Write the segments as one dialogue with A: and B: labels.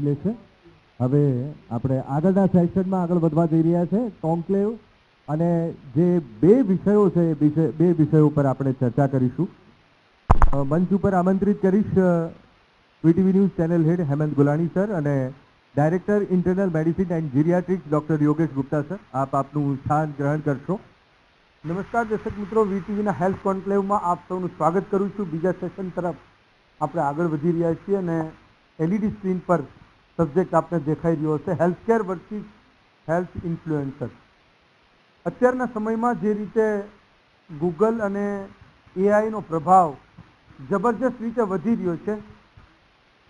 A: ગ્રહણ લે છે. હવે આપણે આગળના સેશનમાં આગળ વધવા જઈ રહ્યા છે. કોન્ક્લેવ અને જે બે વિષયો છે, એ બે વિષયો પર આપણે ચર્ચા કરીશું. મંચ ઉપર આમંત્રિત કરીશ VTV news channel head Hemant Gulani sir અને director internal medicine and geriatrics doctor Yogesh Gupta sir. આપ આપનું સ્થાન ગ્રહણ કરશો.
B: નમસ્કાર દર્શક મિત્રો, વીટીવીના હેલ્થ કોન્ક્લેવમાં આપ સૌનું સ્વાગત કરું છું. બીજા સેશન તરફ આપણે આગળ વધી રહ્યા છીએ અને એલઈડી સ્ક્રીન પર સબ્જેક્ટ આપને દેખાઈ રહ્યો હશે હેલ્થકેર વર્સિસ હેલ્થ ઇન્ફ્લુએન્સર અત્યારના સમયમાં જે રીતે ગૂગલ અને એઆઈનો પ્રભાવ જબરજસ્ત રીતે વધી રહ્યો છે,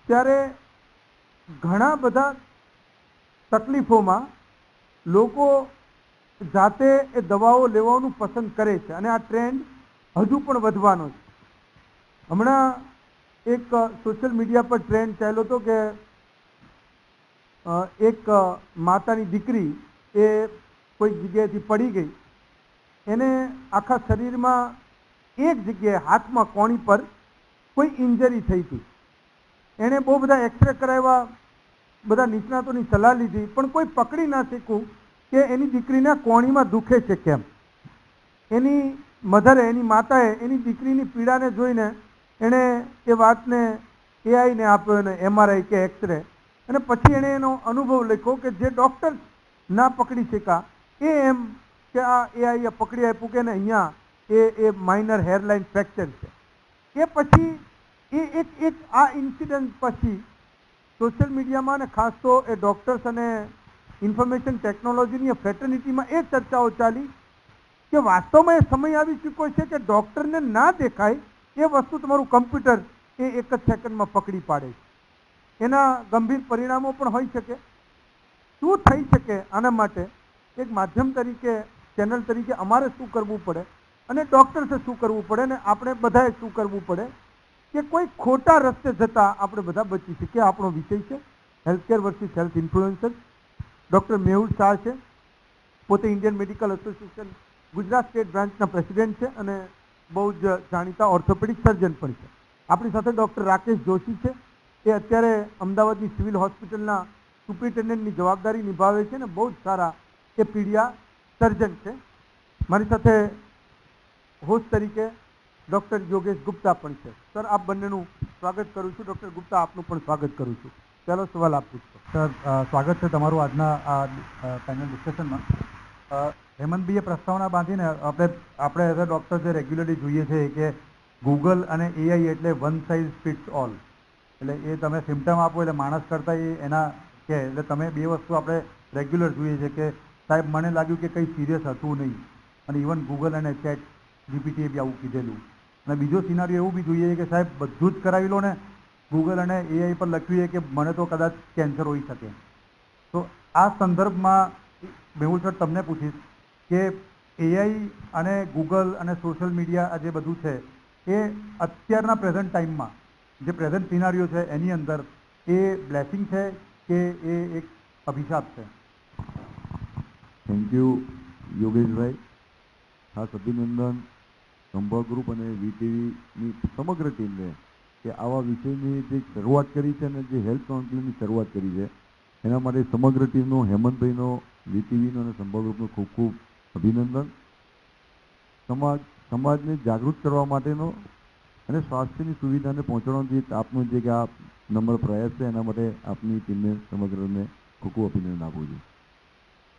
B: ત્યારે ઘણા બધા તકલીફોમાં લોકો જાતે એ દવાઓ લેવાનું પસંદ કરે છે અને આ ટ્રેન્ડ હજુ પણ વધવાનો છે. હમણાં એક સોશિયલ મીડિયા પર ટ્રેન્ડ ચાલ્યો હતો કે એક માતાની દીકરી એ કોઈ જગ્યાએથી પડી ગઈ. એને આખા શરીરમાં એક જગ્યાએ હાથમાં કોણી પર કોઈ ઇન્જરી થઈ હતી. એણે બહુ બધા એક્સરે કરાવ્યા, બધા નિષ્ણાતોની સલાહ લીધી, પણ કોઈ પકડી ના શક્યું કે એની દીકરીના કોણીમાં દુખે છે કેમ. એની મધરે, એની માતાએ એની દીકરીની પીડાને જોઈને એણે એ વાતને એઆઈને આપ્યો એને એમઆરઆઈ કે એક્સરે અને પછી એણે એનો અનુભવ લખ્યો કે જે ડૉક્ટર ના પકડી શકા એ એમ કે આ એઆઈએ પકડી આપ્યું કે ને અહીંયા એ એ માઇનર હેરલાઇન ફ્રેક્ચર છે. એ પછી એ એક એક આ ઇન્સિડન્ટ પછી સોશિયલ મીડિયામાં અને ખાસ તો એ ડૉક્ટર્સ અને ઇન્ફોર્મેશન ટેકનોલોજીની ફેટર્નિટીમાં એ ચર્ચાઓ ચાલી કે વાસ્તવમાં એ સમય આવી ચૂક્યો છે કે ડૉક્ટરને ના દેખાય એ વસ્તુ તમારું કમ્પ્યુટર એ એક જ સેકન્ડમાં પકડી પાડે છે. એના ગંભીર પરિણામો પણ હોઈ શકે. શું થઈ શકે આના માટે એક માધ્યમ તરીકે, ચેનલ તરીકે અમારે શું કરવું પડે અને ડૉક્ટર્સે શું કરવું પડે ને આપણે બધાએ શું કરવું પડે કે કોઈ ખોટા રસ્તે જતાં આપણે બધા બચી શકીએ. આપણો વિષય છે healthcare versus health influencer. Doctor Mehul Shah છે. પોતે Indian medical association Gujarat state બ્રાન્ચના પ્રેસિડેન્ટ છે અને બહુ જ જાણીતા ઓર્થોપેડિક સર્જન પણ છે. આપણી સાથે ડૉક્ટર રાકેશ જોશી છે. એ અત્યારે અમદાવાદની સિવિલ હોસ્પિટલના સુપ્રિન્ટેન્ડન્ટની જવાબદારી નિભાવે છે ને બહુ જ સારા એ પીડિયા સર્જન છે. મારી સાથે હોસ્ટ તરીકે ડૉક્ટર યોગેશ ગુપ્તા પણ છે. સર, આપ બંનેનું સ્વાગત કરું છું. ડૉક્ટર ગુપ્તા, આપનું પણ સ્વાગત કરું છું. પહેલો સવાલ આપ પૂછો
C: સર સ્વાગત છે તમારું આજના આ પેનલ ડિસ્કશનમાં હેમંતભાઈએ પ્રસ્તાવના બાંધીને આપણે આપણે એઝ અ ડૉક્ટર જે રેગ્યુલરલી જોઈએ છે કે ગૂગલ અને એઆઈ એટલે વન સાઇઝ ફિટ્સ ઓલ એટલે એ તમે સિમ્ટમ આપો એટલે માણસ કરતાં એ એના કે, એટલે તમે બે વસ્તુ આપણે રેગ્યુલર જોઈએ છે કે, સાહેબ, મને લાગ્યું કે કંઈ સિરિયસ હતું નહીં. અને ઇવન ગૂગલ અને ચેટ જીપીટીએ બી આવું કીધેલું. અને બીજો સિનારીઓ એવું બી જોઈએ કે, સાહેબ, બધું જ કરાવી લો ને ગૂગલ અને એઆઈ પર લખ્યું છે કે મને તો કદાચ કેન્સર હોઈ શકે. તો આ સંદર્ભમાં મેહુલ સર, તમને પૂછીશ કે એઆઈ અને ગૂગલ અને સોશિયલ મીડિયા આ જે બધું છે, એ અત્યારના પ્રેઝન્ટ ટાઈમમાં જે પ્રેઝન્ટ સિનારીઓ છે, એની અંદર એ બ્લેસિંગ છે કે એ એક અભિશાપ છે.
D: થેન્ક યુ યોગેશભાઈ. ખાસ અભિનંદન સંભવ ગ્રુપ અને વીટીવીની સમગ્ર ટીમને કે આવા વિષયની જે શરૂઆત કરી છે અને જે હેલ્થ કાઉન્સિલિંગની શરૂઆત કરી છે, એના માટે સમગ્ર ટીમનો, હેમંતભાઈનો, વીટીવીનો અને સંભવ ગ્રુપનો ખૂબ ખૂબ અભિનંદન. સમાજ, સમાજને જાગૃત કરવા માટેનો અને સ્વાસ્થ્યની સુવિધાને પહોંચાડવાનો જે આપનો જે કે આ નંબર પ્રયાસ છે એના માટે આપની ટીમને સમગ્રને ખૂબ ખૂબ અભિનંદન આપું છું.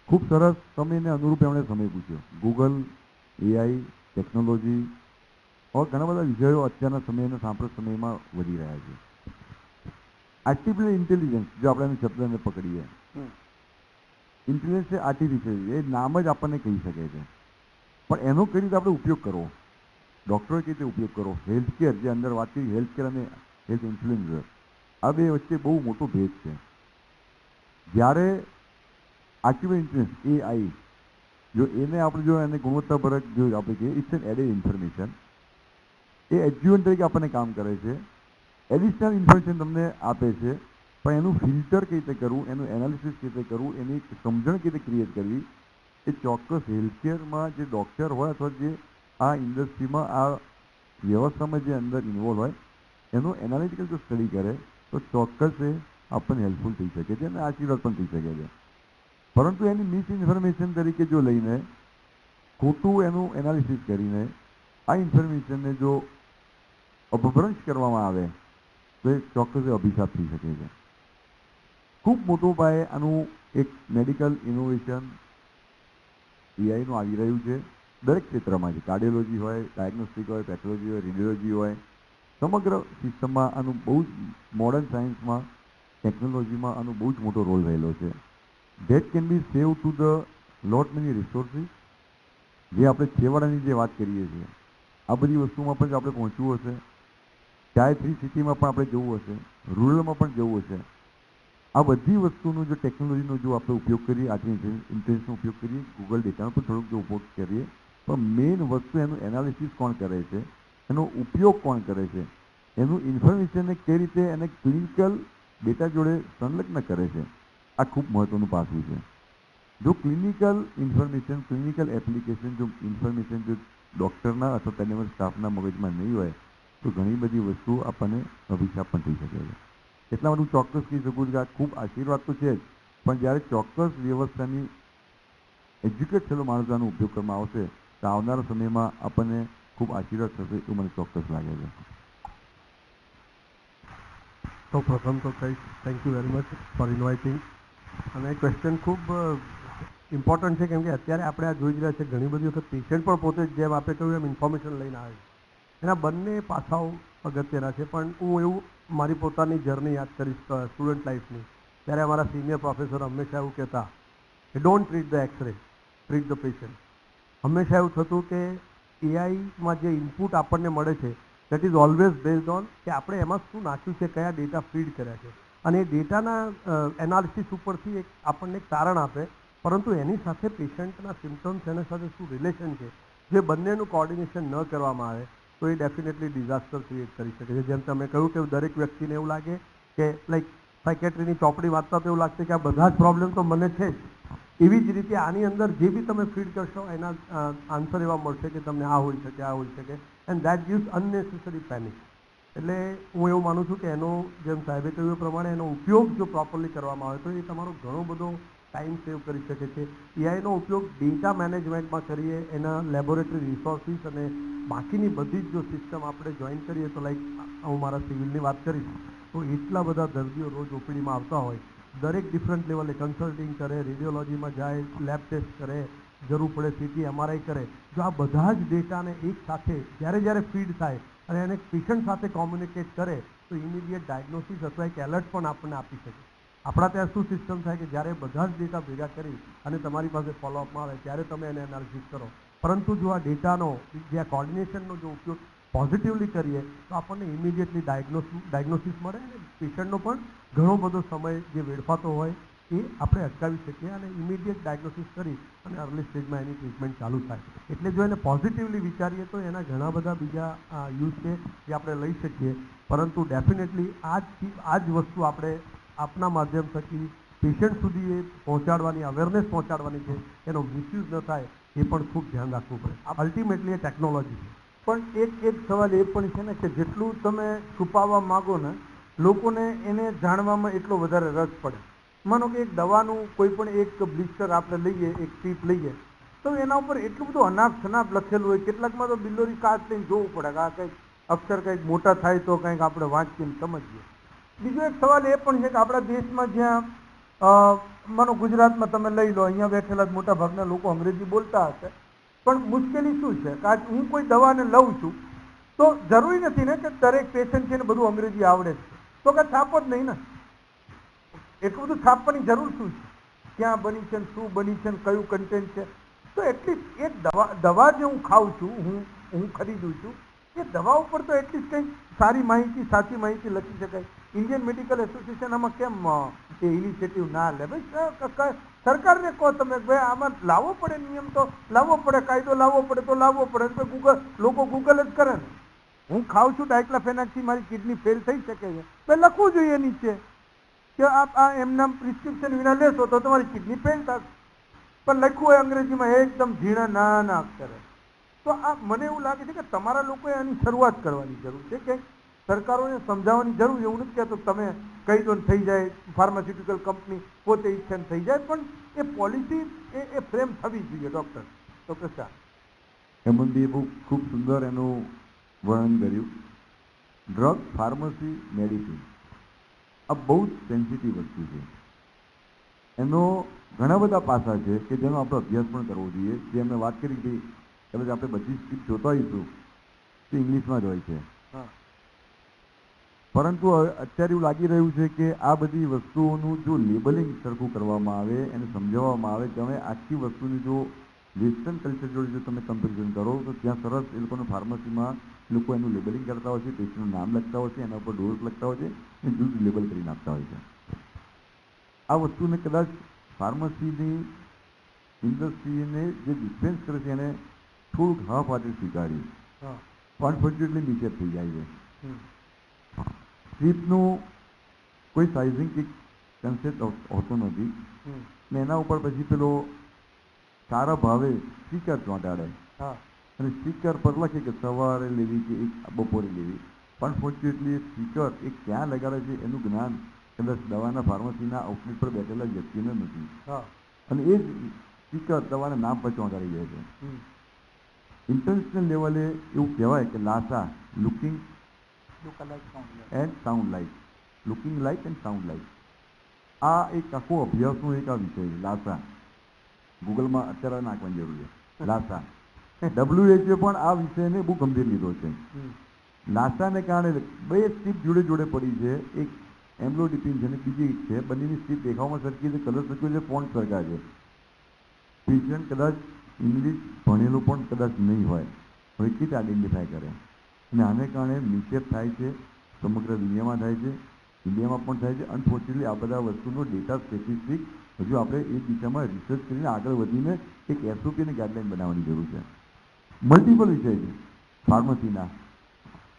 D: ખૂબ સરસ સમયને અનુરૂપ એમણે સમય પૂછ્યો. ગૂગલ એઆઈ ટેકનોલોજી ઓર ઘણા બધા વિષયો અત્યારના સમય અને સાંપ્રત સમયમાં વધી રહ્યા છે. આર્ટિફિશિયલ ઇન્ટેલિજન્સ જો આપણે એની શબ્દને પકડીએ. ઇન્ટેલિજન્સ એ આર્ટિફિશિયલ એ નામ જ આપણને કહી શકે છે. પણ એનો કઈ રીતે આપણે ઉપયોગ કરવો? ડૉક્ટરોએ કઈ રીતે ઉપયોગ કરવો હેલ્થકેર જે અંદર વાત કરી હેલ્થકેર અને હેલ્થ ઇન્ફ્લુએન્સર આ બે વચ્ચે બહુ મોટો ભેદ છે. જ્યારે આર્ટિફિશિયલ ઇન્ટેલિજન્સ એઆઈ જો એને આપણે જો એને ગુણવત્તાપરક જો આપણે કહીએ ઇટ્સ એન એડેડ ઇન્ફોર્મેશન એ એડ્યુઅન્ટ તરીકે આપણને કામ કરે છે. એડિશનલ ઇન્ફોર્મેશન તમને આપે છે, પણ એનું ફિલ્ટર કઈ રીતે કરવું, એનું એનાલિસિસ કઈ રીતે કરવું, એની સમજણ કઈ રીતે ક્રિએટ કરવી, એ ચોક્કસ હેલ્થકેરમાં જે ડૉક્ટર હોય અથવા જે આ ઇન્ડસ્ટ્રીમાં આ વ્યવસ્થામાં જે અંદર ઇન્વોલ્વ હોય, એનું એનાલિટિકલ જો સ્ટડી કરે, તો ચોક્કસ એ આપણને હેલ્પફુલ થઈ શકે છે અને આશીર્વાદ પણ થઈ શકે છે. પરંતુ એની મિસઇન્ફોર્મેશન તરીકે જો લઈને, ખોટું એનું એનાલિસિસ કરીને, આ ઇન્ફોર્મેશનને જો અપભ્રંશ કરવામાં આવે, તો એ ચોક્કસ અભિશાપ થઈ શકે છે. ખૂબ મોટો પાયે આનું એક મેડિકલ ઇનોવેશન એઆઈનું આવી રહ્યું છે. દરેક ક્ષેત્રમાં છે કાર્ડિયોલોજી હોય, ડાયગ્નોસ્ટિક હોય, પેથોલોજી હોય, રેડિયોલોજી હોય, સમગ્ર સિસ્ટમમાં આનું બહુ જ મોડર્ન સાયન્સમાં ટેકનોલોજીમાં આનો બહુ જ મોટો રોલ રહેલો છે. That can be save to the lot many resources જે આપણે છેવાડાની જે વાત કરીએ છીએ, આ બધી વસ્તુમાં પણ આપણે પહોંચવું હશે. ચાહે થ્રી સિટીમાં પણ આપણે જવું હશે. રૂરલમાં પણ જવું હશે. આ બધી વસ્તુનો જો ટેકનોલોજીનો જો આપણે ઉપયોગ કરીએ આજની ઇન્ટેલિજન્સનો ઉપયોગ કરીએ ગૂગલ ડેટાનો પણ થોડોક જો ઉપયોગ કરીએ પણ મેઇન વસ્તુ એનું એનાલિસિસ કોણ કરે છે? એનો ઉપયોગ કોણ કરે છે? એનું ઇન્ફોર્મેશનને કઈ રીતે એને ક્લિનિકલ ડેટા જોડે સંલગ્ન કરે છે? આ ખૂબ મહત્વનું પાસું છે. જો ક્લિનિકલ ઇન્ફોર્મેશન ક્લિનિકલ એપ્લિકેશન જો ઇન્ફોર્મેશન જો ડૉક્ટરના અથવા પેનેમલ સ્ટાફના મગજમાં નહીં હોય, તો ઘણી બધી વસ્તુ આપણને અભિશાપ પણ થઈ શકે છે. એટલા માટે હું ચોક્કસ કહી શકું છું કે આ ખૂબ આશીર્વાદ તો છે જ, પણ જ્યારે ચોક્કસ વ્યવસ્થાની એજ્યુકેટ થયેલો માણસ આનો ઉપયોગ કરવામાં આવશે આવનારા સમયમાં આપણને ખૂબ આશીર્વાદ થશે એવું મને ચોક્કસ લાગે છે.
E: તો પ્રથમ તો કહીશ thank you very much for inviting અને ક્વેશ્ચન ખૂબ ઇમ્પોર્ટન્ટ છે કેમ કે અત્યારે આપણે આ જોઈ રહ્યા છે ઘણી બધી વખત પેશન્ટ પણ પોતે જેમ આપણે કહ્યું એમ ઇન્ફોર્મેશન લઈને આવે એના બંને પાસાઓ અગત્યના છે, પણ હું એવું મારી પોતાની જર્ની યાદ કરીશ સ્ટુડન્ટ લાઈફની ત્યારે અમારા સિનિયર પ્રોફેસર હંમેશા એવું કહેતા કે don't treat the x-ray treat the patient હંમેશા એવું થતું કે એઆઈમાં જે ઇનપુટ આપણને મળે છે that is always based on કે આપણે એમાં શું નાખ્યું છે, કયા ડેટા ફીડ કર્યા છે. અને એ ડેટાના એનાલિસિસ ઉપરથી એક આપણને એક તારણ આપે, પરંતુ એની સાથે પેશન્ટના સિમ્ટમ્સ એના સાથે શું રિલેશન છે, જે બંનેનું કોર્ડિનેશન ન કરવામાં આવે, તો એ ડેફિનેટલી ડિઝાસ્ટર ક્રિએટ કરી શકે છે. જેમ તમે કહ્યું કે દરેક વ્યક્તિને એવું લાગે કે લાઈક સાયકેટ્રીની ચોપડી વાંચતા તો એવું લાગશે કે આ બધા જ પ્રોબ્લેમ તો મને છે જ. એવી જ રીતે આની અંદર જે બી તમે ફીડ કરશો, એના આન્સર એવા મળશે કે તમને આ હોઈ શકે, આ હોઈ શકે. And that gives unnecessary panic એટલે હું એવું માનું છું કે એનો, જેમ સાહેબે કહ્યું પ્રમાણે એનો ઉપયોગ જો પ્રોપરલી કરવામાં આવે, તો એ તમારો ઘણો બધો ટાઈમ સેવ કરી શકે છે. એઆઈનો ઉપયોગ ડેટા મેનેજમેન્ટમાં કરીએ, એના લેબોરેટરી રિસોર્સિસ અને બાકીની બધી જ જો સિસ્ટમ આપણે જોઈન કરીએ, તો લાઈક હું મારા સિવિલની વાત કરીશ, તો એટલા બધા દર્દીઓ રોજ ઓપીડીમાં આવતા હોય. દરેક ડિફરન્ટ લેવલે કન્સલ્ટિંગ કરે રેડિયોલોજીમાં જાય લેબ ટેસ્ટ કરે, જરૂર પડે સીટી એમઆરઆઈ કરે. જો આ બધા જ ડેટાને એક સાથે જ્યારે જ્યારે ફીડ થાય અને એને પેશન્ટ સાથે કોમ્યુનિકેટ કરે, તો ઇમિડિયેટ ડાયગ્નોસિસ અથવા એક એલર્ટ પણ આપણને આપી શકે. આપણા ત્યાં શું સિસ્ટમ થાય કે જ્યારે બધા જ ડેટા ભેગા કરી અને તમારી પાસે ફોલોઅપમાં આવે, ત્યારે તમે એને એનાલિસિસ કરો. પરંતુ જો આ ડેટાનો જે કોર્ડિનેશનનો જો ઉપયોગ પોઝિટિવલી કરીએ, તો આપણને ઇમિડિયેટલી ડાયગ્નોસ ડાયગ્નોસિસ મળે અને પેશન્ટનો પણ ઘણો બધો સમય જે વેડફાતો હોય એ આપણે અટકાવી શકીએ અને ઇમિડિયેટ ડાયગ્નોસિસ કરી અને અર્લી સ્ટેજમાં એની ટ્રીટમેન્ટ ચાલુ થાય. એટલે જો એને પોઝિટિવલી વિચારીએ તો એના ઘણા બધા બીજા યુઝ છે જે આપણે લઈ શકીએ. પરંતુ ડેફિનેટલી આ જ આ જ વસ્તુ આપણે આપના માધ્યમ થકી પેશન્ટ સુધી એ પહોંચાડવાની અવેરનેસ પહોંચાડવાની છે, એનો મિસયુઝ ન થાય, એ પણ ખૂબ ધ્યાન રાખવું પડે. અલ્ટિમેટલી એ ટેકનોલોજી છે.
B: પણ એક એક સવાલ એ પણ છે ને કે જેટલું તમે છુપાવવા માગો ને લોકોને એને જાણવામાં એટલો વધારે રસ પડે. માનો કે એક દવાનું કોઈ પણ એક બ્લિસ્ટર આપણે લઈએ, એક ટીપ લઈએ, તો એના ઉપર એટલું બધું અનાપ શનાપ લખેલું હોય, કેટલાકમાં તો બિલ્લોરી કાચ લઈને જોવું પડે કે આ કંઈક અક્ષર કંઈક મોટા થાય તો કંઈક આપણે વાંચીને સમજીએ. બીજો એક સવાલ એ પણ છે કે આપણા દેશમાં જ્યાં માનો ગુજરાતમાં તમે લઈ લો, અહીંયા બેઠેલા મોટા ભાગના લોકો અંગ્રેજી બોલતા હશે. પણ મુશ્કેલી શું છે કે હું કોઈ દવાને લઉં છું, તો જરૂરી નથી ને કે દરેક પેશન્ટ છે ને બધું અંગ્રેજી આવડે છે. તો કે છાપો જ નહીં ને. એટલું બધું છાપવાની જરૂર શું છે? ક્યાં બની છે શું બની છે કયું કન્ટેન્ટ છે? તો એટલીસ્ટ એક દવા દવા જે હું ખાઉં છું, હું હું ખરીદું છું, એ દવા ઉપર તો એટલીસ્ટ કંઈક સારી માહિતી, સાચી માહિતી લખી શકાય. ઇન્ડિયન મેડિકલ એસોસિએશન આમાં કેમ એ ઇનિશિયેટિવ ના લે? ભાઈ સરકારને કહો તમે ભાઈ, આમાં લાવવો પડે નિયમ તો, લાવવો પડે, કાયદો લાવવો પડે તો લાવવો પડે. તો ગૂગલ લોકો ગૂગલ જ કરે ને. હું ખાઉં છું ડાયક્લાફેનાકથી મારી કિડની ફેલ થઈ શકે છે. તો લખવું જોઈએ નીચે કે આપ આ એમના પ્રિસ્ક્રિપ્શન વિના લેશો તો તમારી કિડની ફેલ થશે. પણ લખ્યું હોય અંગ્રેજીમાં એકદમ ઝીણા નાના અક્ષરે. તો આ મને એવું લાગે છે કે તમારા લોકોએ આની શરૂઆત કરવાની જરૂર છે કે
E: સરકારોને સમજાવવાની જરૂર એવું નથી કહેતો તમે કહી દો થઈ જાય ફાર્માસ્યુટિકલ કંપની પોતે ઈચ્છે થઈ જાય. પણ એ પોલિસી એ એ ફ્રેમ થવી જોઈએ ડૉક્ટર ડૉક્ટર શાહ
D: હેમંતભાઈ બહુ ખૂબ સુંદર એનું વર્ણન કર્યું. ડ્રગ ફાર્મસી મેડિસિન આ બહુ જ સેન્સિટિવ વસ્તુ છે. એનો ઘણા બધા પાસા છે કે જેનો આપણે અભ્યાસ પણ કરવો જોઈએ. જે અમે વાત કરી હતી કદાચ આપણે બધી સ્ક્રિપ્ટ જોતા હોઈશું તે ઇંગ્લિશમાં જ હોય છે.
E: હા.
D: પરંતુ અત્યારે એવું લાગી રહ્યું છે કે આ બધી વસ્તુઓનું જો લેબલિંગ સરખું કરવામાં આવે એને સમજાવવામાં આવે તમે આખી વસ્તુની જો વેસ્ટર્ન કલ્ચર જોડે જો તમે કમ્પેરિઝન કરો તો ત્યાં સરસ એ લોકોનું ફાર્મસીમાં લોકો એનું લેબલિંગ કરતા હોય છે પેશન્ટનું નામ લખતા હોય છે એના ઉપર ડોઝ લખતા હોય છે અને જુદું લેબલ કરીને આપતા હોય છે. આ વસ્તુને કદાચ ફાર્મસીની ઇન્ડસ્ટ્રીને જે ડિસ્પેન્સ કરે છે એને થોડુંક હાફ હાર્ટેડ સ્વીકાર્યું. કોન્ફિડન્ટલી નીચે થઈ જાય છે. સ્ટ્રીપનું કોઈ સાઇઝિંગ કે કન્સેપ્ટ હોતો નથી. ને એના ઉપર પછી પેલો સારા ભાવે સ્ટીકર ચોંટાડે
E: હા.
D: અને સ્ટીકર પર લખે કે સવારે લેવી કે એક બપોરે લેવી. પણ ફોર્ચ્યુનેટલી સ્ટીકર એ ક્યાં લગાડે છે એનું જ્ઞાન કદાચ દવાના ફાર્મસીના આઉટલેટ પર બેઠેલા વ્યક્તિને નથી.
E: હા.
D: અને એ જ સ્ટીકર દવાના નામ પર ચોંટાડી જાય છે. ઇન્ટરનેશનલ લેવલે એવું કહેવાય કે LASA looking and sound like looking like and sound like આ એક આખો અભ્યાસનો એક આ વિષય છે લાસા ગૂગલમાં અત્યારે નાખવાની જરૂર છે. લાસા ડબ્લ્યુએચએ પણ આ વિષયને બહુ ગંભીર લીધો છે. નાસાને કારણે બે સ્ટીપ જોડે જોડે પડી છે. એક એમ્બ્લોડિપિન છે અને બીજી એક છે. બંનેની સ્ટીપ દેખાવમાં સરખી છે કલર સરખી છે ફોન્ટ સરખા છે. પેશન્ટ કદાચ ઇંગ્લિશ ભણેલું પણ કદાચ નહીં હોય હવે રીતે આઈડેન્ટિફાય કરે. અને આને કારણે મિસેપ થાય છે સમગ્ર દુનિયામાં થાય છે ઇન્ડિયામાં પણ થાય છે. અનફોર્ચ્યુનેટલી આ બધા વસ્તુનો ડેટા સ્ટેટિસ્ટિક હજુ આપણે એ દિશામાં રિસર્ચ કરીને આગળ વધીને એક એસઓપી અને ગાઈડલાઈન બનાવવાની જરૂર છે. મલ્ટિપલ વિષય છે. ફાર્મસીના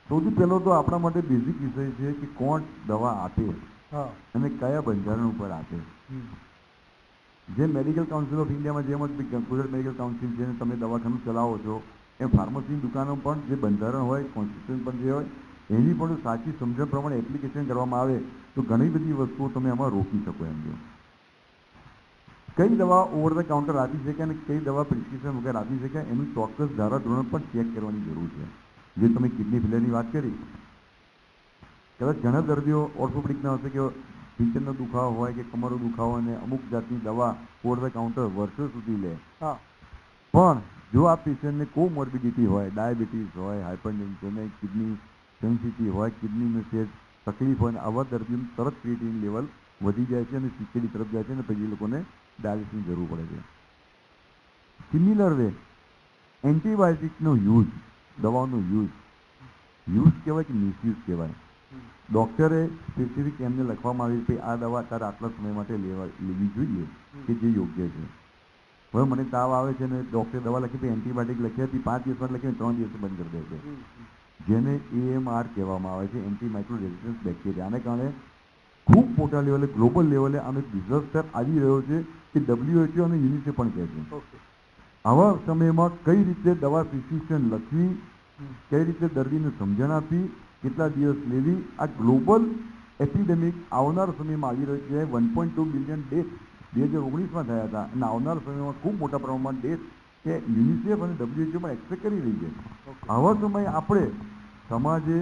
D: સૌથી પહેલો તો આપણા માટે બેઝિક વિષય છે કે કોણ દવા આપે
E: હા.
D: અને કયા બંધારણ ઉપર આપે. જે મેડિકલ કાઉન્સિલ ઓફ ઇન્ડિયામાં જેમ જ ગુજરાત મેડિકલ કાઉન્સિલ છે અને તમે દવાખાનું ચલાવો છો એમ ફાર્મસીની દુકાનો પણ જે બંધારણ હોય કોન્સ્ટિટ્યુશન પણ જે હોય એની પણ સાચી સમજણ પ્રમાણે એપ્લિકેશન કરવામાં આવે તો ઘણી બધી વસ્તુઓ તમે આમાં રોકી શકો એમ છો. કઈ દવા ઓવર ધ કાઉન્ટર આપી શકાય અને કઈ દવા પ્રિસ્ક્રિપ્શન વગર આપી શકાય એનું ચોક્કસ ધારાધોરણ પણ ચેક કરવાની જરૂર છે જે તમે કિડની ફેલિયરની વાત કરી કદાચ ઘણા દર્દીઓ ઓર્થોપેડિકના હશે કે પીચરનો દુખાવો હોય કે કમરનો દુખાવો અને અમુક જાતની દવા ઓવર ધ કાઉન્ટર વર્ષો સુધી લે
E: હા
D: પણ જો આ પેશન્ટને કોમોર્બિડિટી હોય ડાયાબિટીસ હોય હાઇપરટેન્શન કિડની સેન્સિટી હોય કિડની સેજ તકલીફ હોય આવા દર્દીઓનું તરત ક્રિએટિન લેવલ વધી જાય છે અને સીકેડી તરફ જાય છે અને પછી એ લોકોને ડાયાલિસિસની જરૂર પડે છે. સિમિલર વે એન્ટીબાયોટિકનો યુઝ દવાઓનો યુઝ યુઝ કહેવાય કે મિસયુઝ કહેવાય. ડૉક્ટરે સ્પેસિફિક એમને લખવામાં આવ્યું કે આ દવા તારે આટલા સમય માટે લેવા, લેવી જોઈએ કે જે યોગ્ય છે. હવે મને તાવ આવે છે ને ડૉક્ટરે દવા લખી હતી એન્ટીબાયોટિક લખી હતી, પાંચ દિવસમાં લખીને ત્રણ દિવસ બંધ કરી દે છે. જેને એએમઆર કહેવામાં આવે છે એન્ટી માઇક્રો રેઝિસ્ટન્સ બેક્ટેરિયા આને કારણે ખૂબ મોટા લેવલે ગ્લોબલ લેવલે આનો એક ડિઝાસ્ટર આવી રહ્યો છે કે ડબ્લ્યુએચઓ અને યુનિસે પણ કહે છે. આવા સમયમાં કઈ રીતે દવા પ્રિસ્ક્રિપ્શન લખવી કઈ રીતે દર્દીને સમજણ આપી કેટલા દિવસ લેવી આ ગ્લોબલ એપિડેમિક આવનાર સમયમાં આવી રહ્યો છે. One point two billion death બે હજાર ઓગણીસમાં થયા હતા. અને આવનાર સમયમાં ખૂબ મોટા પ્રમાણમાં ડેથ કે યુનિસેફ અને ડબ્લ્યુએચઓમાં એક્સપેક્ટ કરી રહી છે. આવા સમયે આપણે સમાજે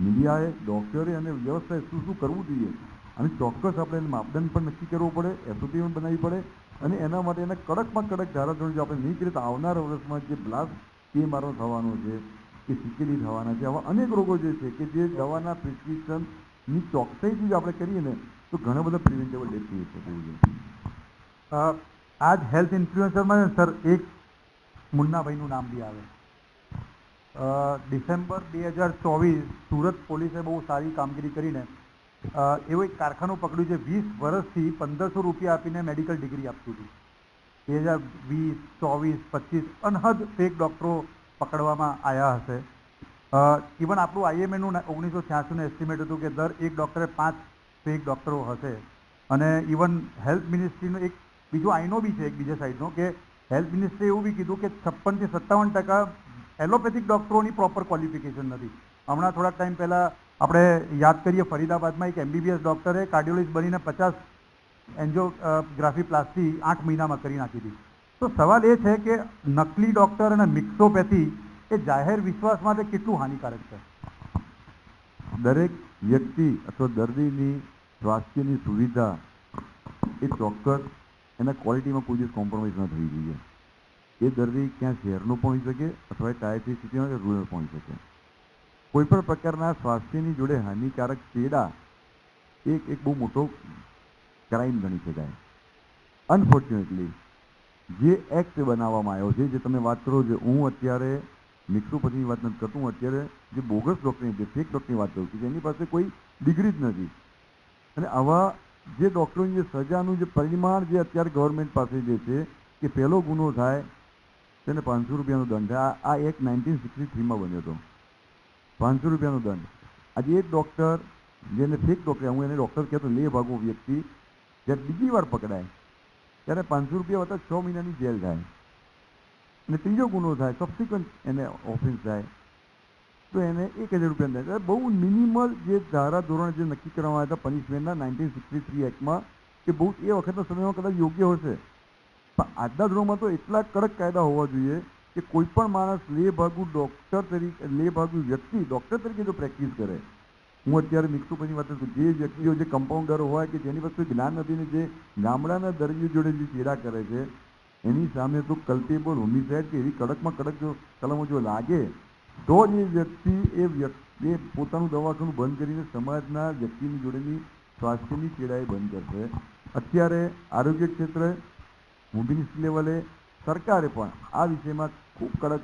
D: મીડિયાએ ડૉક્ટરે અને વ્યવસ્થાએ શું શું કરવું જોઈએ? અને ચોક્કસ આપણે એને માપદંડ પણ નક્કી કરવો પડે એસઓપી પણ બનાવવી પડે અને એના માટે એને કડકમાં કડક ધારાધોરણ જો આપણે નહીં કરીએ તો આવનારા વર્ષમાં જે બ્લાસ્ટ એ મારો થવાનો છે કે સિકેલી થવાના છે આવા અનેક રોગો જે છે કે જે દવાના પ્રિસ્ક્રિપ્શનની ચોકસાઈથી જો આપણે કરીએ ને તો ઘણા બધા પ્રિવેન્ટેબલ ડેથ થઈ શકે છે.
C: અ, આજ હેલ્થ ઇન્ફ્લુએન્સરમાં સર એક મુન્નાભાઈનું નામ બી આવે. ડિસેમ્બર બે હજાર ચોવીસ સુરત પોલીસે બહુ સારી કામગીરી કરીને એવો એક કારખાનું પકડ્યું છે, વીસ વર્ષથી પંદરસો રૂપિયા આપીને મેડિકલ ડિગ્રી આપતું હતું. બે હજાર વીસ, ચોવીસ, પચીસ અનહદ ફેક ડૉક્ટરો પકડવામાં આવ્યા હશે. ઇવન આપણું આઈએમએનું ઓગણીસો છ્યાસીનું એસ્ટિમેટ હતું કે દર એક ડૉક્ટરે પાંચ ફેક ડૉક્ટરો હશે. અને ઇવન હેલ્થ મિનિસ્ટ્રીનું એક, બીજો આઈનો બી છે એક બીજા સાઈડનો કે હેલ્થ મિનિસ્ટ્રીએ એવું બી કીધું કે છપ્પનથી સત્તાવન ટકા એલોપેથિક ડૉક્ટરોની પ્રોપર ક્વોલિફિકેશન નથી. હમણાં થોડાક ટાઈમ પહેલાં આપણે યાદ કરીએ, ફરીદાબાદમાં એક એમબીબીએસ ડૉક્ટરે કાર્ડિયોલોજીસ્ટ બનીને પચાસ એન્જિયોગ્રાફી પ્લાસ્ટી આઠ મહિનામાં કરી નાખી હતી. તો સવાલ એ છે કે નકલી ડૉક્ટર અને મિક્સોપેથી એ જાહેર વિશ્વાસ માટે કેટલું હાનિકારક છે?
D: દરેક વ્યક્તિ અથવા દર્દીની સ્વાસ્થ્યની સુવિધા એ ચોક્કસ એના ક્વોલિટીમાં કોઈ દિવસ કોમ્પ્રોમાઇઝ ન થવી જોઈએ. એ દર્દી ક્યાં શહેરનો પહોંચી શકે અથવા એ ટાયર થ્રી સિટીમાં કે રૂરલ પહોંચી શકે? કોઈ પણ પ્રકારના સ્વાસ્થ્યની જોડે હાનિકારક ચેડા એક એક બહુ મોટો ક્રાઇમ ગણી શકાય. અનફોર્ચ્યુનેટલી જે એક્ટ બનાવવામાં આવ્યો છે, જે તમે વાત કરો છો, હું અત્યારે મિક્સોપતિની વાત નથી કરતો, હું અત્યારે જે બોગસ ડૉક્ટરની જે ફેક ડૉક્ટરની વાત કરું છું એની પાસે કોઈ ડિગ્રી જ નથી. અને આવા જે ડૉક્ટરોની જે સજાનું જે પરિમાણ જે અત્યારે ગવર્મેન્ટ પાસે જે છે કે પહેલો ગુનો થાય તેને પાંચસો રૂપિયાનો દંડ. આ એક નાઇન્ટીન સિક્સટી થ્રીમાં બન્યો હતો. પાંચસો રૂપિયાનો દંડ. આજે એક ડૉક્ટર જેને ફેક ડૉક્ટર હું એને ડૉક્ટર કહેતો લે ભાગો વ્યક્તિ, જ્યારે બીજી વાર પકડાય, ત્યારે પાંચસો રૂપિયા વત્તા છ મહિનાની જેલ થાય. અને ત્રીજો ગુનો થાય સબસિક્વન્ટ એને ઓફેન્સ થાય. તો એને એક હજાર રૂપિયા થાય બહુ મિનિમલ જે ધારા ધોરણ જે નક્કી કરવામાં આવ્યા હતા પનિશમેન્ટના નાઇન્ટીન સિક્સટી થ્રી એક્ટમાં, કે બહુ એ વખતના સમયમાં કદાચ યોગ્ય હશે. પણ આજના ધોરણમાં તો એટલા કડક કાયદા હોવા જોઈએ કે કોઈ પણ માણસ લે ભાગુ ડૉક્ટર તરીકે લે ભાગુ વ્યક્તિ ડૉક્ટર તરીકે જો પ્રેક્ટિસ કરે. હું અત્યારે મિક્સુપની વાત કરું જે વ્યક્તિઓ, જે કમ્પાઉન્ડરો હોય કે જેની પાસે જ્ઞાન નથી ને જે ગામડાના દર્દીઓ જોડે જે ચેડા કરે છે, એની સામે તો કલ્પેબલ હોમિસાઇડ કે એવી કડકમાં કડક જો કલમો જો લાગે, તો જ એ વ્યક્તિ એ વ્યક્તિ પોતાનું દવાખાનું બંધ કરીને સમાજના વ્યક્તિની જોડેની સ્વાસ્થ્યની ચેડાએ બંધ કરશે. અત્યારે આરોગ્ય ક્ષેત્રે મિનિસ્ટ્રી લેવલે સરકારે પણ આ વિષયમાં ખૂબ કડક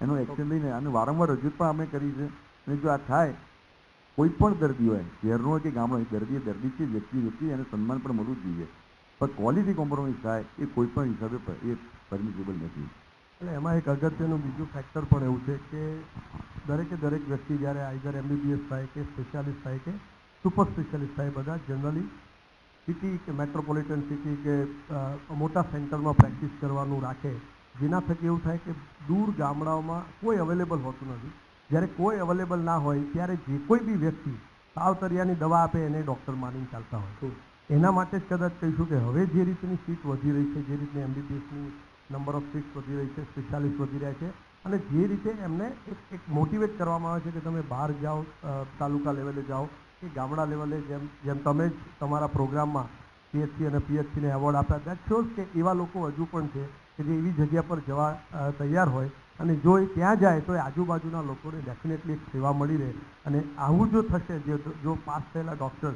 D: એનો એક્શન લઈને અને વારંવાર રજૂઆત પણ અમે કરી છે. અને જો આ થાય, કોઈ પણ દર્દી હોય, શહેરનો કે ગામનો હોય, દર્દી દર્દી છે, વ્યક્તિ વ્યક્તિ, એને સન્માન પણ મળવું જ જોઈએ. પણ ક્વોલિટી કોમ્પ્રોમાઇઝ થાય એ કોઈ પણ હિસાબે એ પરમિસિબલ નથી.
E: એટલે એમાં એક અગત્યનું બીજું ફેક્ટર પણ એવું છે કે દરેકે દરેક વ્યક્તિ જ્યારે આઈધર એમબીબીએસ થાય કે સ્પેશિયાલિસ્ટ થાય કે સુપર સ્પેશિયાલિસ્ટ થાય બધા જનરલી સિટી કે મેટ્રોપોલિટન સિટી કે મોટા સેન્ટરમાં પ્રેક્ટિસ કરવાનું રાખે જેના થકી એવું થાય કે દૂર ગામડાઓમાં કોઈ અવેલેબલ હોતું નથી. જ્યારે કોઈ અવેલેબલ ના હોય ત્યારે જે કોઈ બી વ્યક્તિ તાવતરિયાની દવા આપે એને ડૉક્ટર માનીને ચાલતા હોય. એના માટે જ કદાચ કહીશું કે હવે જે રીતની સીટ વધી રહી છે જે રીતની એમબીબીએસની નંબર ઓફ સીટ્સ વધી રહી છે સ્પેશિયાલિસ્ટ વધી રહ્યા છે અને જે રીતે એમને એક એક મોટિવેટ કરવામાં આવે છે કે તમે બહાર જાઓ તાલુકા લેવલે જાઓ ગામડા લેવલે જેમ જેમ તમે જ તમારા પ્રોગ્રામમાં પીએચસી અને પીએચસીને એવોર્ડ આપ્યા દેટ શોઝ કે એવા લોકો હજુ પણ છે કે જે એવી જગ્યા પર જવા તૈયાર હોય અને જો એ ત્યાં જાય તો એ આજુબાજુના લોકોને ડેફિનેટલી સેવા મળી રહે. અને આવું જો થશે, જે જો પાસ થયેલા ડૉક્ટર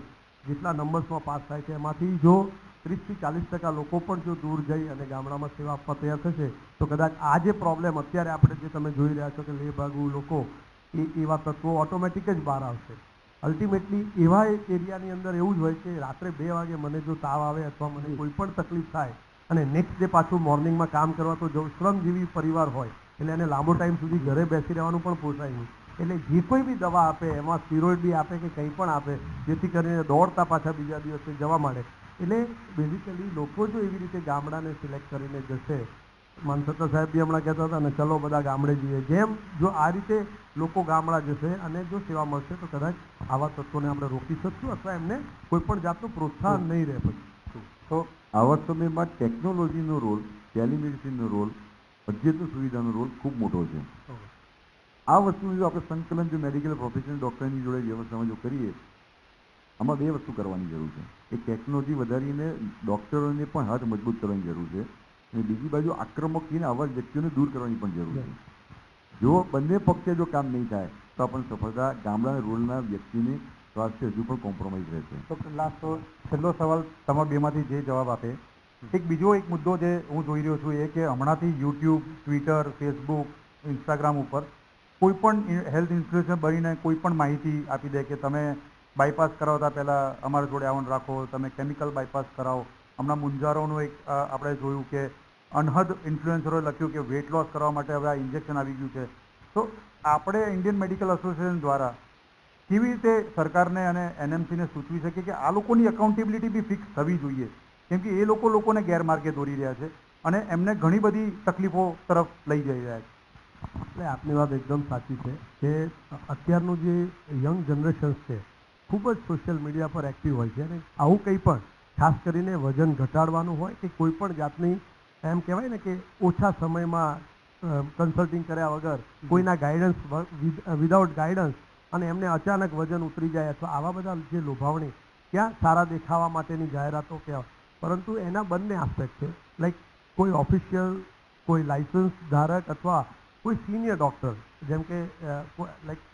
E: જેટલા નંબર્સમાં પાસ થાય છે, એમાંથી જો ત્રીસથી ચાલીસ ટકા લોકો પણ જો દૂર જઈ અને ગામડામાં સેવા આપવા તૈયાર થશે, તો કદાચ આ જે પ્રોબ્લેમ અત્યારે આપણે જે તમે જોઈ રહ્યા છો કે લે ભાગુ લોકો, એ, એવા તત્વો ઓટોમેટિક જ બહાર આવશે. અલ્ટિમેટલી એવા એક એરિયાની અંદર એવું જ હોય કે રાત્રે બે વાગે મને જો તાવ આવે અથવા મને કોઈ પણ તકલીફ થાય અને નેક્સ્ટ ડે પાછું મોર્નિંગમાં કામ કરવા તો જો શ્રમજીવી પરિવાર હોય એટલે એને લાંબો ટાઈમ સુધી ઘરે બેસી રહેવાનું પણ પોસાય નહીં. એટલે જે કોઈ બી દવા આપે એમાં સ્ટીરોઇડ બી આપે કે કંઈ પણ આપે જેથી કરીને દોડતા પાછા બીજા દિવસે જવા માંડે. એટલે બેઝિકલી લોકો જો એવી રીતે ગામડાને સિલેક્ટ કરીને જશે માનસત્તા સાહેબ બી હમણાં કહેતા હતા ને ચલો બધા ગામડે જઈએ. જેમ જો આ રીતે લોકો ગામડા જશે અને જો સેવા મળશે તો કદાચ આવા તત્વોને આપણે રોકી શકશું અથવા એમને કોઈ પણ જાતનું પ્રોત્સાહન નહીં રહે પછી.
D: તો આવા સમયમાં ટેકનોલોજીનો રોલ ટેલિમેડિસિનનો રોલ અદ્યતન સુવિધાનો રોલ ખૂબ મોટો છે. આ વસ્તુનું જો આપણે સંકલન જો મેડિકલ પ્રોફેશનલ ડૉક્ટરની જોડે વ્યવસ્થામાં જો કરીએ આમાં બે વસ્તુ કરવાની જરૂર છે. એક ટેકનોલોજી વધારીને ડૉક્ટરોને પણ હાથ મજબૂત કરવાની જરૂર છે. અને બીજી બાજુ આક્રમક થઈને આવા વ્યક્તિઓને દૂર કરવાની પણ જરૂર છે. જો બંને પક્ષે જો કામ નહીં થાય તો પણ સફળતા ગામડા રૂરલના વ્યક્તિની સ્વાસ્થ્ય હજુ પણ કોમ્પ્રોમાઇઝ રહેશે.
C: તો લાસ્ટ છેલ્લો સવાલ તમારા બેમાંથી જે જવાબ આપે. એક બીજો એક મુદ્દો જે હું જોઈ રહ્યો છું એ કે હમણાંથી યુટ્યુબ ટ્વિટર ફેસબુક ઇન્સ્ટાગ્રામ ઉપર કોઈ પણ હેલ્થ ઇન્સ્યુરન્સને બનીને કોઈ પણ માહિતી આપી દે કે તમે બાયપાસ કરાવતા પહેલાં અમારા જોડે આવન રાખો તમે કેમિકલ બાયપાસ કરાવો. હમણાં મુંજારોનું એક આપણે જોયું કે અનહદ ઇન્ફ્લુએન્સરોએ લખ્યું કે વેટ લોસ કરવા માટે હવે આ ઇન્જેક્શન આવી ગયું છે. તો આપણે ઇન્ડિયન મેડિકલ એસોસિએશન દ્વારા કેવી રીતે સરકારને અને એનએમસીને સૂચવી શકીએ કે આ લોકોની એકાઉન્ટેબિલિટી બી ફિક્સ થવી જોઈએ? કેમ કે એ લોકો લોકોને ગેરમાર્ગે દોરી રહ્યા છે અને એમને ઘણી બધી તકલીફો તરફ લઈ જઈ રહ્યા છે.
E: એટલે આપની વાત એકદમ સાચી છે કે અત્યારનું જે યંગ જનરેશન્સ છે, ખૂબ જ સોશિયલ મીડિયા પર એક્ટિવ હોય છે અને આવું કંઈ પણ, ખાસ કરીને વજન ઘટાડવાનું હોય કે કોઈ પણ જાતની એમ કહેવાય ને કે ઓછા સમયમાં કન્સલ્ટિંગ કર્યા વગર કોઈના ગાઈડન્સ વિધાઉટ ગાઈડન્સ અને એમને અચાનક વજન ઉતરી જાય અથવા આવા બધા જે લોભાવણી ક્યાં સારા દેખાવા માટેની જાહેરાતો કહેવાય પરંતુ એના બંને આસ્પેક્ટ છે. લાઈક કોઈ ઓફિશિયલ કોઈ લાઇસન્સ ધારક અથવા કોઈ સિનિયર ડૉક્ટર જેમ કે લાઈક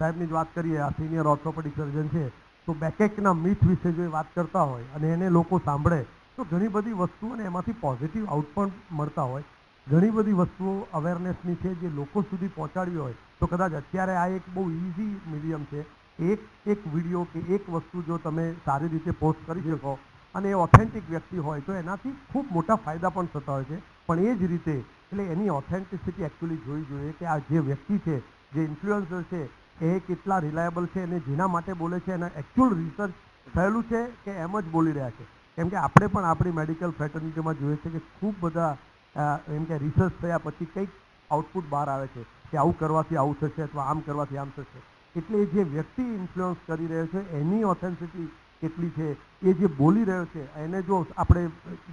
E: સાહેબની જ વાત કરીએ આ સિનિયર ઓર્થોપેડિક સર્જન છે તો બેકેકના મીઠ વિશે જો વાત કરતા હોય અને એને લોકો સાંભળે તો ઘણી બધી વસ્તુઓને એમાંથી પોઝિટિવ આઉટ પણ મળતા હોય. ઘણી બધી વસ્તુઓ અવેરનેસની છે, જે લોકો સુધી પહોંચાડવી હોય, તો કદાચ અત્યારે આ એક બહુ ઇઝી મીડિયમ છે. એક એક વીડિયો કે એક વસ્તુ જો તમે સારી રીતે પોસ્ટ કરી શકો અને એ ઓથેન્ટિક વ્યક્તિ હોય, તો એનાથી ખૂબ મોટા ફાયદા પણ થતા હોય છે. પણ એ જ રીતે, એટલે એની ઓથેન્ટિસિટી એકચ્યુઅલી જોવી જોઈએ કે આ જે વ્યક્તિ છે, જે ઇન્ફ્લુઅન્સર છે, એ કેટલા રિલાયબલ છે અને જેના માટે બોલે છે, એના એકચ્યુઅલ રિસર્ચ થયેલું છે કે એમ જ બોલી રહ્યા છે. કેમ કે આપણે પણ આપણી મેડિકલ ફેટર્નિટીમાં જોઈએ છે કે ખૂબ બધા એમ કે રિસર્ચ થયા પછી કંઈક આઉટપુટ બહાર આવે છે કે આવું કરવાથી આવું થશે અથવા આમ કરવાથી આમ થશે. એટલે જે વ્યક્તિ ઇન્ફ્લુઅન્સ કરી રહ્યો છે એની ઓથેન્સિટી કેટલી છે એ જે બોલી રહ્યો છે એને જો આપણે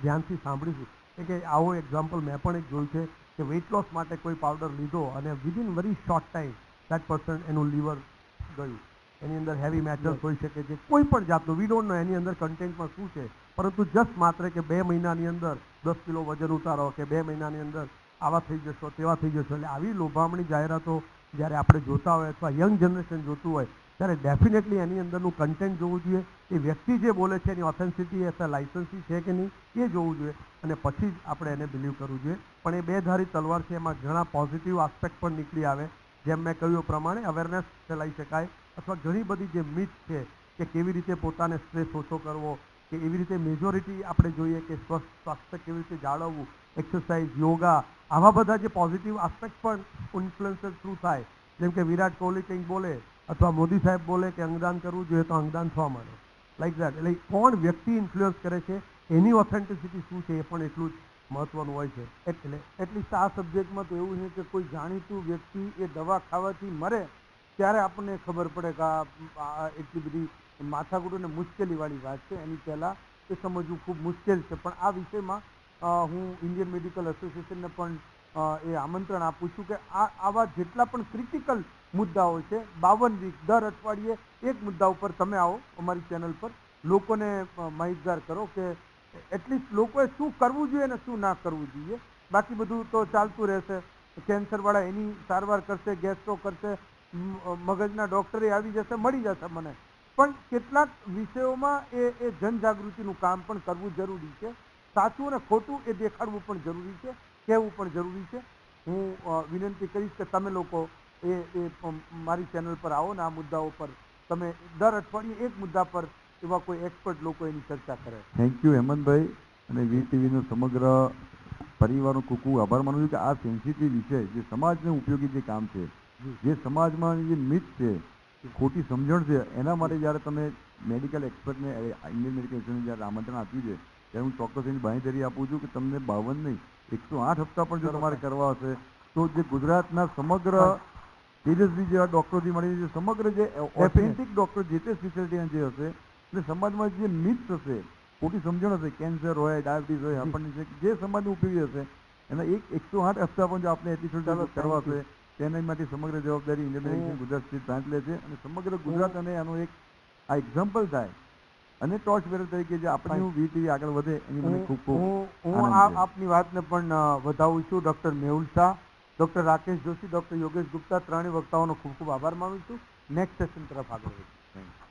E: ધ્યાનથી સાંભળીશું. એટલે કે આવો એક્ઝામ્પલ મેં પણ એક જોયું છે કે વેઇટ લોસ માટે કોઈ પાવડર લીધો અને within very short time that person એનું લીવર ગયું. એની અંદર હેવી મેટલ્સ હોઈ શકે છે. કોઈ પણ જાતનું વી ડોન્ટ નો એની અંદર કન્ટેન્ટમાં શું છે. પરંતુ જસ્ટ માત્ર કે બે મહિનાની અંદર, દસ કિલો વજન ઉતારો કે બે મહિનાની અંદર આવા થઈ જશો, તેવા થઈ જશો, એટલે આવી લોભામણી જાહેરાતો જ્યારે આપણે જોતા હોય અથવા યંગ જનરેશન જોતું હોય, ત્યારે ડેફિનેટલી એની અંદરનું કન્ટેન્ટ જોવું જોઈએ. એ વ્યક્તિ જે બોલે છે એની ઓથેન્સિટી અથવા લાઇસન્સી છે કે નહીં, એ જોવું જોઈએ અને પછી જ આપણે એને બિલીવ કરવું જોઈએ. પણ એ બે ધારી તલવાર છે, એમાં ઘણા પોઝિટિવ આસ્પેક્ટ પણ નીકળી આવે. જેમ મેં કહ્યું પ્રમાણે અવેરનેસ ફેલાઈ શકાય. અથવા ઘણી બધી જે મિથ છે કે કેવી રીતે પોતાને સ્ટ્રેસ ઓછો કરવો કે એવી રીતે મેજોરિટી આપણે જોઈએ કે સ્વસ્થ સ્વાસ્થ્ય કેવી રીતે જાળવવું એક્સરસાઇઝ યોગા આવા બધા જે પોઝિટિવ આસ્પેક્ટ પણ ઇન્ફ્લુએન્સર થ્રુ થાય. જેમ કે વિરાટ કોહલી કંઈક બોલે અથવા મોદી સાહેબ બોલે કે અંગદાન કરવું જોઈએ તો અંગદાન થવા માંડે. લાઈક દેટ એટલે કોણ વ્યક્તિ ઇન્ફ્લુઅન્સ કરે છે, એની ઓથેન્ટિસિટી શું છે એ પણ એટલું જ મહત્વનું હોય છે.
B: એટલે એટલીસ્ટ આ સબ્જેક્ટમાં તો એવું છે કે કોઈ જાણીતું વ્યક્તિ એ દવા ખાવાથી મરે, ત્યારે આપણને ખબર પડે કે આ આ એટલી બધી માથાકૂટ અને મુશ્કેલીવાળી વાત છે. એની પહેલાં એ સમજવું ખૂબ મુશ્કેલ છે. પણ આ વિષયમાં હું ઇન્ડિયન મેડિકલ એસોસિએશનને પણ એ આમંત્રણ આપું છું કે આ, આવા જેટલા પણ ક્રિટિકલ મુદ્દાઓ છે, બાવન વીક દર અઠવાડિયે એક મુદ્દા ઉપર તમે આવો અમારી ચેનલ પર. લોકોને માહિતગાર કરો કે એટલીસ્ટ લોકોએ શું કરવું જોઈએ અને શું ના કરવું જોઈએ. બાકી બધું તો ચાલતું રહેશે. કેન્સરવાળા એની સારવાર કરશે, ગેસ્ટ્રો કરશે મગજના ડૉક્ટરે આવી જશે, મળી જશે મને. પણ કેટલાક વિષયોમાં એ એ જનજાગૃતિનું કામ પણ કરવું જરૂરી છે. સાચું અને ખોટું એ દેખાડવું પણ જરૂરી છે કહેવું પણ જરૂરી છે. હું વિનંતી કરીશ કે તમે લોકો એ એ મારી ચેનલ પર આવો ને આ મુદ્દાઓ પર. તમે દર અઠવાડિયે એક મુદ્દા પર એવા કોઈ એક્સપર્ટ લોકો એની ચર્ચા કરે.
D: થેન્ક યુ હેમંતભાઈ. અને વી ટીવીનો સમગ્ર પરિવારનો ખૂબ ખૂબ આભાર માનું છું કે આ સેન્સિટિવ વિષય જે સમાજને ઉપયોગી જે કામ છે જે. સમાજમાં જે મિથ છે ખોટી સમજણ છે. એના માટે જ્યારે તમે મેડિકલ એક્સપર્ટને ઇન્ડિયન મેડિકલ એસોસિએશનને જ્યારે આમંત્રણ આપ્યું છે ત્યારે હું ચોક્કસ એની બાંહેધરી આપું છું કે તમને બાવન નહીં એકસો આઠ હપ્તા પણ જો તમારે કરવા હશે તો જે ગુજરાતના સમગ્ર તેજસ્વી જેવા ડૉક્ટરોથી મળીને જે સમગ્ર જે ઓથેન્ટિક ડૉક્ટર જે તે સ્પેશિયાલિટીના જે હશે એટલે સમાજમાં જે મિથ્સ હશે ખોટી સમજણ હશે કેન્સર હોય ડાયાબિટીસ હોય આપણને જે સમાજને ઉપયોગી હશે એના એક એકસો આઠ હપ્તા પણ જો આપણે એપિસોડ કરવા હશે તેના માટે સમગ્ર જવાબદારી ઇન્ડિયન ગુજરાત સ્ટેટ બ્રાન્ચ લે છે અને સમગ્ર ગુજરાત અને આનો એક આ એક્ઝામ્પલ થાય અને ટોર્ચ બેરર તરીકે જે આપણી વીટીવી આગળ વધે એની મને ખૂબ ખૂબ
B: હું. આપની વાતને પણ વધાવું છું. Doctor Mehul Shah doctor Rakesh Joshi doctor Yogesh Gupta ત્રણેય વક્તાઓનો ખૂબ ખૂબ આભાર માનું છું. નેક્સ્ટ સેશન તરફ આગળ વધુ
D: થેન્ક you.